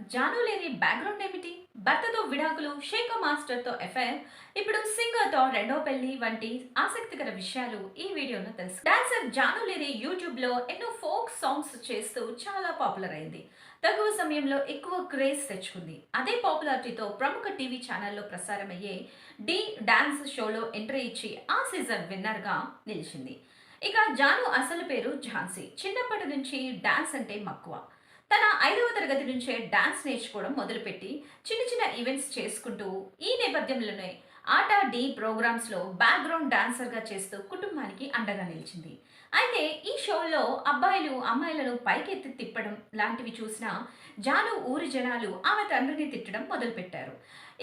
జాను లేని బ్యాక్గ్రౌండ్ ఏమిటి? భర్తతో విడాకులు షేఖో మాస్టర్తో ఎఫ్ఐఆర్. ఇప్పుడు సింగర్తో రెండో పెళ్ళి వంటి ఆసక్తికర విషయాలు ఈ వీడియోలో తెలుసు. డాన్సర్ జాను లేరి యూట్యూబ్లో ఎన్నో ఫోక్ సాంగ్స్ చేస్తూ చాలా పాపులర్ అయింది. తక్కువ సమయంలో ఎక్కువ క్రేజ్ తెచ్చుకుంది. అదే పాపులారిటీతో ప్రముఖ టీవీ ఛానల్లో ప్రసారమయ్యే డి డాన్స్ షోలో ఎంట్రీ ఇచ్చి ఆ సీజన్ విన్నర్గా నిలిచింది. ఇక జాను అసలు పేరు ఝాన్సీ. చిన్నప్పటి నుంచి డాన్స్ అంటే మక్కువ. తన ఐదవ తరగతి నుంచే డాన్స్ నేర్చుకోవడం మొదలుపెట్టి చిన్న చిన్న ఈవెంట్స్ చేసుకుంటూ ఈ నేపథ్యంలోనే ఆట డి ప్రోగ్రామ్స్లో బ్యాక్గ్రౌండ్ డాన్సర్గా చేస్తూ కుటుంబానికి అండగా నిలిచింది. అయితే ఈ షోలో అబ్బాయిలు అమ్మాయిలను పైకెత్తి తిప్పడం లాంటివి చూసిన జాను ఊరి జనాలు ఆమె తండ్రిని తిట్టడం మొదలుపెట్టారు.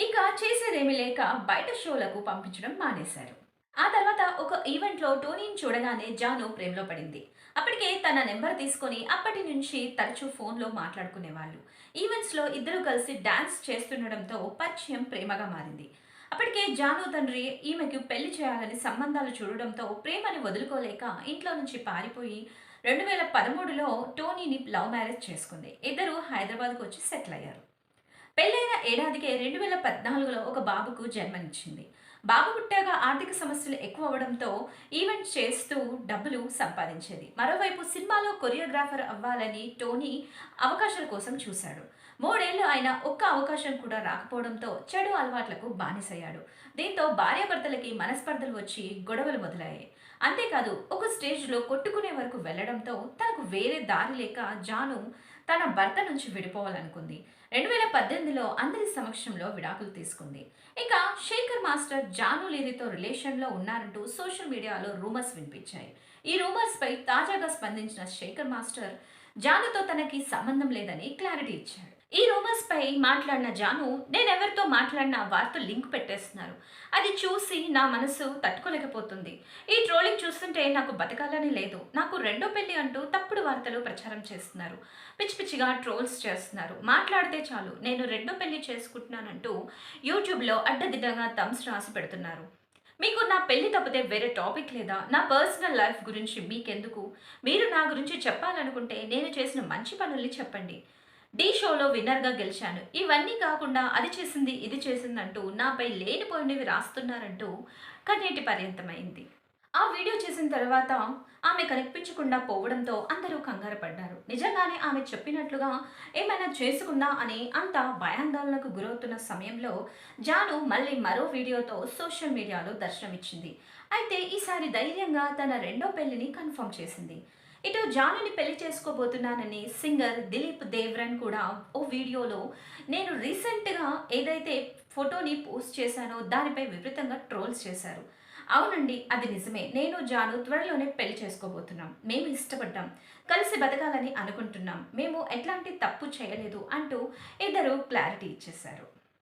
ఇక చేసేదేమీ లేక బయట షోలకు పంపించడం మానేశారు. ఆ తర్వాత ఒక ఈవెంట్లో టోనీని చూడగానే జాను ప్రేమలో పడింది. అప్పటికే తన నెంబర్ తీసుకొని అప్పటి నుంచి తరచూ ఫోన్లో మాట్లాడుకునేవాళ్ళు. ఈవెంట్స్లో ఇద్దరు కలిసి డాన్స్ చేస్తుండడంతో పరిచయం ప్రేమగా మారింది. అప్పటికే జాను తండ్రి ఈమెకు పెళ్ళి చేయాలని సంబంధాలు చూడడంతో ప్రేమని వదులుకోలేక ఇంట్లో నుంచి పారిపోయి రెండు వేల పదమూడులో టోనీని లవ్ మ్యారేజ్ చేసుకుంది. ఇద్దరు హైదరాబాద్కు వచ్చి సెటిల్ అయ్యారు. పెళ్ళైన ఏడాదికే రెండు వేల పద్నాలుగులో ఒక బాబుకు జన్మనిచ్చింది. బాబు పుట్టాక ఆర్థిక సమస్యలు ఎక్కువ అవడంతో ఈవెంట్ చేస్తూ డబ్బులు సంపాదించేది. మరోవైపు సినిమాలో కొరియోగ్రాఫర్ అవ్వాలని టోనీ అవకాశాల కోసం చూశాడు. మూడేళ్ళు ఆయన ఒక్క అవకాశం కూడా రాకపోవడంతో చెడు అలవాట్లకు బానిసయ్యాడు. దీంతో భార్యాభర్తలకి మనస్పర్ధలు వచ్చి గొడవలు మొదలయ్యాయి. అంతేకాదు ఒక స్టేజ్లో కొట్టుకునే వరకు వెళ్ళడంతో తనకు వేరే దారి లేక జాను తన భర్త నుంచి విడిపోవాలనుకుంది. రెండు వేల పద్దెనిమిదిలో అందరి సమక్షంలో విడాకులు తీసుకుంది. ఇక శేఖర్ మాస్టర్ జాను లేనితో రిలేషన్లో ఉన్నారంటూ సోషల్ మీడియాలో రూమర్స్ వినిపించాయి. ఈ రూమర్స్పై తాజాగా స్పందించిన శేఖర్ మాస్టర్ జానుతో తనకి సంబంధం లేదని క్లారిటీ ఇచ్చాడు. ఈ రూమర్స్ పై మాట్లాడిన జాను నేనెవరితో మాట్లాడిన వారితో లింక్ పెట్టేస్తున్నారు. అది చూసి నా మనసు తట్టుకోలేకపోతుంది. ఈ ట్రోలింగ్ చూస్తుంటే నాకు బతకాలని లేదు. నాకు రెండో పెళ్ళి అంటూ తప్పుడు వార్తలు ప్రచారం చేస్తున్నారు. పిచ్చి పిచ్చిగా ట్రోల్స్ చేస్తున్నారు. మాట్లాడితే చాలు నేను రెండో పెళ్ళి చేసుకుంటున్నానంటూ యూట్యూబ్లో అడ్డదిడ్డగా థమ్స్ రాసి పెడుతున్నారు. మీకు నా పెళ్ళి తప్పితే వేరే టాపిక్ లేదా? నా పర్సనల్ లైఫ్ గురించి మీకెందుకు? మీరు నా గురించి చెప్పాలనుకుంటే నేను చేసిన మంచి పనుల్ని చెప్పండి. ఢీ షోలో విన్నర్గా గెలిచాను. ఇవన్నీ కాకుండా అది చేసింది ఇది చేసిందంటూ నాపై లేనిపోయినవి రాస్తున్నారంటూ కన్నీటి పర్యంతమైంది. ఆ వీడియో చేసిన తర్వాత ఆమె కనిపించకుండా పోవడంతో అందరూ కంగారు పడ్డారు. నిజంగానే ఆమె చెప్పినట్లుగా ఏమైనా చేసుకుందా అని అంత భయాందోళనకు గురవుతున్న సమయంలో జాను మళ్ళీ మరో వీడియోతో సోషల్ మీడియాలో దర్శనమిచ్చింది. అయితే ఈసారి ధైర్యంగా తన రెండో పెళ్ళిని కన్ఫర్మ్ చేసింది. ఇటు జానుని పెళ్ళి చేసుకోబోతున్నానని సింగర్ దిలీప్ దేవ్రన్ కూడా ఓ వీడియోలో నేను రీసెంట్గా ఏదైతే ఫోటోని పోస్ట్ చేశానో దానిపై విపరీతంగా ట్రోల్స్ చేశారు. అవునండి అది నిజమే. నేను జాను త్వరలోనే పెళ్ళి చేసుకోబోతున్నాం. మేము ఇష్టపడ్డాం. కలిసి బతకాలని అనుకుంటున్నాం. మేము ఎట్లాంటి తప్పు చేయలేదు అంటూ ఇద్దరు క్లారిటీ ఇచ్చేశారు.